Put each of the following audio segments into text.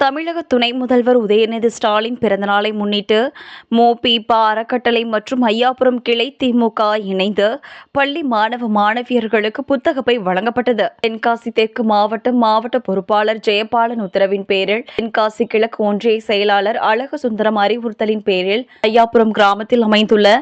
தமிழக துணை முதல்வர் உதயநிதி ஸ்டாலின் பிறந்தநாளை முன்னிட்டு மோபிபா அறக்கட்டளை மற்றும் ஐயாபுரம் கிளை திமுக இணைந்து பள்ளி மாணவ மாணவியர்களுக்கு புத்தகப்பை வழங்கப்பட்டது. தென்காசி தெற்கு மாவட்டம் மாவட்ட பொறுப்பாளர் ஜெயபாலன் உத்தரவின் பேரில் தென்காசி கிழக்கு ஒன்றிய செயலாளர் அழகு சுந்தரம் அறிவுறுத்தலின் பேரில் ஐயாபுரம் கிராமத்தில் அமைந்துள்ள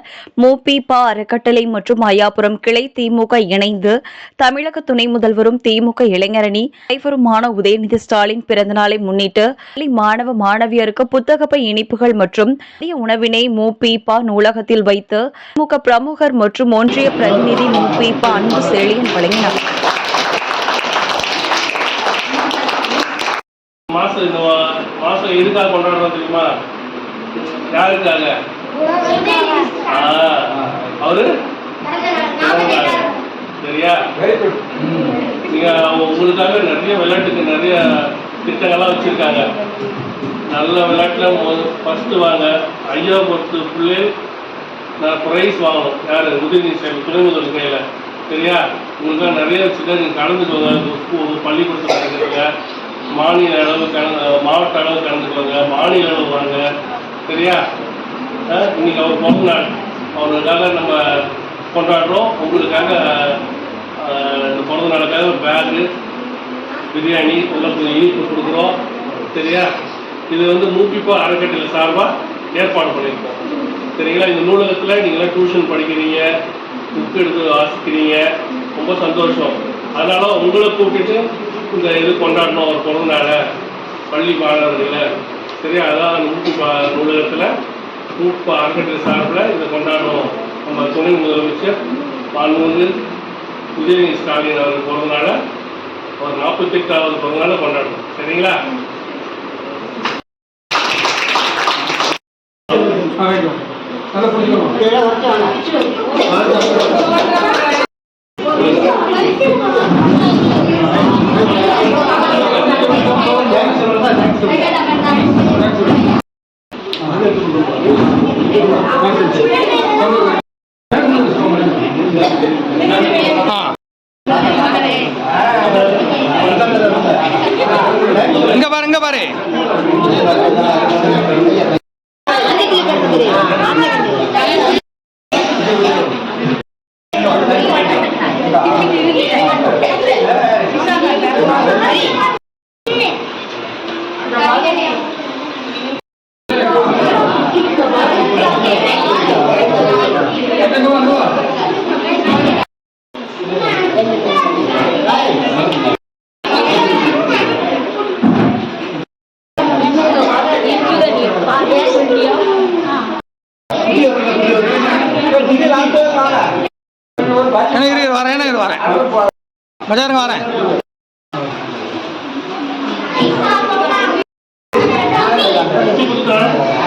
மோபிபா அறக்கட்டளை மற்றும் ஐயாபுரம் கிளை திமுக இணைந்து தமிழக துணை முதல்வரும் திமுக இளைஞரணி தலைவருமான உதயநிதி ஸ்டாலின் பிறந்தநாளை முன்னிட்டு மாணவ மாணவியருக்கு புத்தகப்பை இனிப்புகள் மற்றும் உணவினை மூபீபா நூலகத்தில் வைத்து திமுக பிரமுகர் மற்றும் ஒன்றிய பிரதிநிதி மூபீபா அன்பு செழியன் வழங்கினார். மாசம் இந்த வா- மாசம் எதுக்காக கொண்டாடுறோம் தெரியுமா? யாருக்காக? ஆ, அவரு? சரியா? நீங்க உங்களுக்காக நிறைய விளையாட்டுக்கு நிறைய திட்டங்கள்லாம் வச்சுருக்காங்க. நல்ல விளையாட்டில் ஃபஸ்ட்டு வாங்க ஐயா பொறுத்து பிள்ளை நான் ப்ரைஸ் வாங்கணும். யார்? உதயநிதி ஸ்டாலின் துணை கையில். சரியா? உங்களுக்காக நிறைய வச்சுருக்கா நீங்கள் கலந்துக்கோங்க ஒரு பள்ளிக்கூடத்தில் கலந்துக்கோங்க. மாநில அளவு கலந்து மாவட்ட அளவு கலந்துக்கோங்க. மாநில அளவு வாங்க. சரியா? இன்னைக்கு அவர் பிறந்த நாள். அவருக்காக நம்ம கொண்டாடுறோம். உங்களுக்காக இந்த பிறந்த நாளுக்காக ஒரு பேகு பிரியாணி எல்லாம் கொஞ்சம் இனிப்பு கொடுக்குறோம். சரியா? இது வந்து மூப்பிப்பா அறக்கட்டளை சார்பாக ஏற்பாடு பண்ணியிருக்கோம். சரிங்களா? இந்த நூலகத்தில் நீங்களாம் டியூஷன் படிக்கிறீங்க புக் எடுத்து வாசிக்கிறீங்க. ரொம்ப சந்தோஷம். அதனால உங்களை கூப்பிட்டு இந்த இது கொண்டாடணும் ஒரு பிறந்த நாளை பள்ளி மாணவர்களை. சரியா? அதான் மூப்பிப்பா நூலகத்தில் மூப்பா அறக்கட்டளை சார்பில் இதை கொண்டாடணும். நம்ம துணை முதலமைச்சர் மாண்புமிகு உதயநிதி ஸ்டாலின் அவர்கள் பிறந்தனால ஒரு நாற்பத்தெட்டாவது பிறந்த நாளை கொண்டாடணும் சரிங்களா ஆயிடும் நல்லா பாரு. பஜாருங்க வரேன் மாமா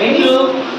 Thank you.